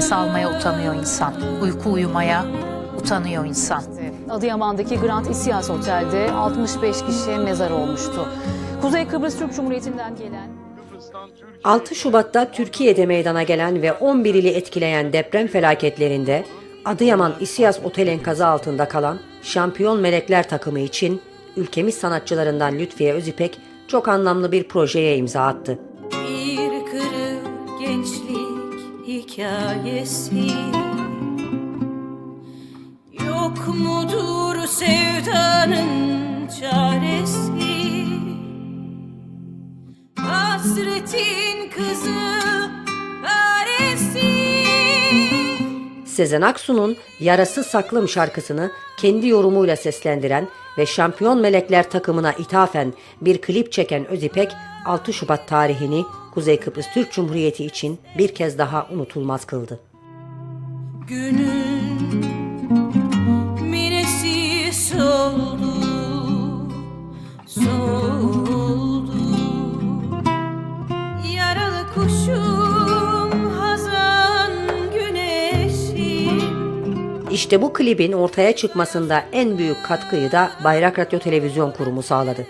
Nefes almaya utanıyor insan. Uyku uyumaya utanıyor insan. Adıyaman'daki Grand İsyas Otel'de 65 kişi mezar olmuştu. Kuzey Kıbrıs Türk Cumhuriyeti'nden gelen 6 Şubat'ta Türkiye'de meydana gelen ve 11 ili etkileyen deprem felaketlerinde Adıyaman İsyas Otel enkazı altında kalan Şampiyon Melekler takımı için ülkemiz sanatçılarından Lütfiye Özipek çok anlamlı bir projeye imza attı. Hikayesi. Yok mudur sevdanın çaresi? Hasretin kızı Sezen Aksu'nun Yarası Saklım şarkısını kendi yorumuyla seslendiren ve Şampiyon Melekler takımına ithafen bir klip çeken Özipek 6 Şubat tarihini Kuzey Kıbrıs Türk Cumhuriyeti için bir kez daha unutulmaz kıldı. Günün minesi soldu Soldu İşte bu klibin ortaya çıkmasında en büyük katkıyı da Bayrak Radyo Televizyon Kurumu sağladı.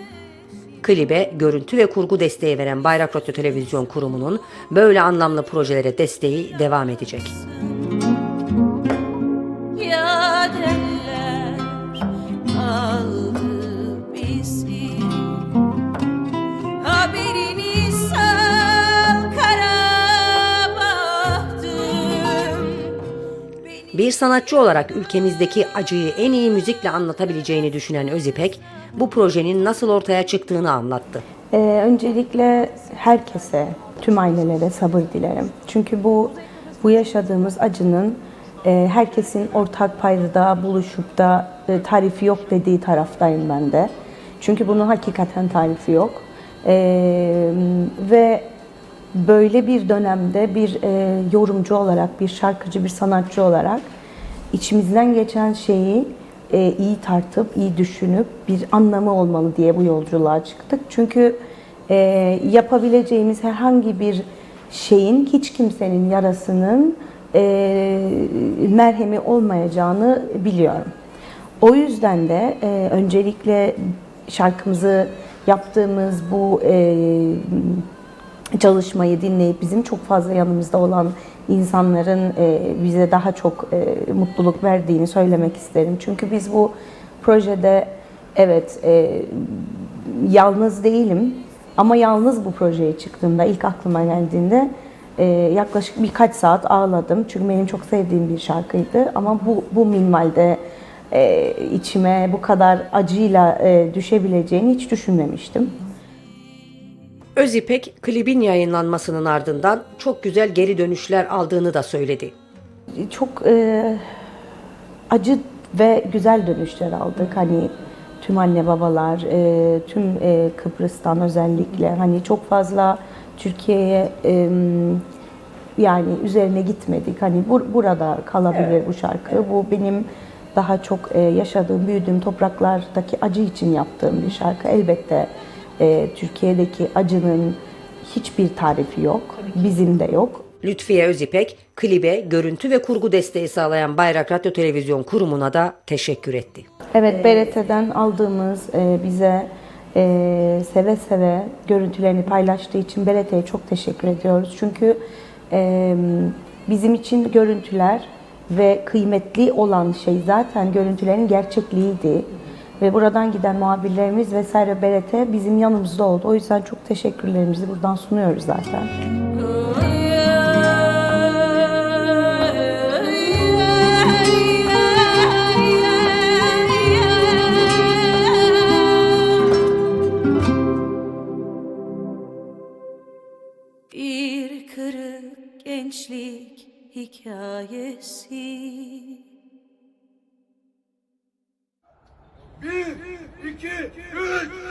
Klibe görüntü ve kurgu desteği veren Bayrak Radyo Televizyon Kurumu'nun böyle anlamlı projelere desteği devam edecek. Bir sanatçı olarak ülkemizdeki acıyı en iyi müzikle anlatabileceğini düşünen Özipek, bu projenin nasıl ortaya çıktığını anlattı. Ee, öncelikle herkese, tüm ailelere sabır dilerim. Çünkü bu bu yaşadığımız acının e, herkesin ortak paydada buluşup da e, tarifi yok dediği taraftayım ben de. Çünkü bunun hakikaten tarifi yok. Ee, ve böyle bir dönemde bir e, yorumcu olarak, bir şarkıcı, bir sanatçı olarak içimizden geçen şeyi e, iyi tartıp, iyi düşünüp bir anlamı olmalı diye bu yolculuğa çıktık. Çünkü e, yapabileceğimiz herhangi bir şeyin hiç kimsenin yarasının e, merhemi olmayacağını biliyorum. O yüzden de e, öncelikle şarkımızı yaptığımız bu e, çalışmayı dinleyip bizim çok fazla yanımızda olan insanların e, bize daha çok e, mutluluk verdiğini söylemek isterim. Çünkü biz bu projede evet e, yalnız değilim ama yalnız bu projeye çıktığımda ilk aklıma geldiğinde yaklaşık birkaç saat ağladım. Çünkü benim çok sevdiğim bir şarkıydı ama bu bu minvalde içime bu kadar acıyla düşebileceğini hiç düşünmemiştim. Özipek klibin yayınlanmasının ardından çok güzel geri dönüşler aldığını da söyledi. çok e, acı ve güzel dönüşler aldık. Hani tüm anne babalar, e, tüm e, Kıbrıs'tan özellikle hani çok fazla Türkiye'ye e, yani üzerine gitmedik. Hani bur- burada kalabilir bu şarkı. Bu benim daha çok e, yaşadığım, büyüdüğüm topraklardaki acı için yaptığım bir şarkı. Elbette e, Türkiye'deki acının hiçbir tarifi yok. Bizim de yok. Lütfiye Özipek, klibe görüntü ve kurgu desteği sağlayan Bayrak Radyo Televizyon Kurumu'na da teşekkür etti. Evet, BRT'den aldığımız e, bize e, seve seve görüntülerini paylaştığı için BRT'ye çok teşekkür ediyoruz. Çünkü e, bizim için görüntüler ve kıymetli olan şey zaten görüntülerin gerçekliğiydi. Ve buradan giden muhabirlerimiz vesaire BRT bizim yanımızda oldu. O yüzden çok teşekkürlerimizi buradan sunuyoruz zaten. Bir kırık gençlik hikayesi Bir, iki, üç.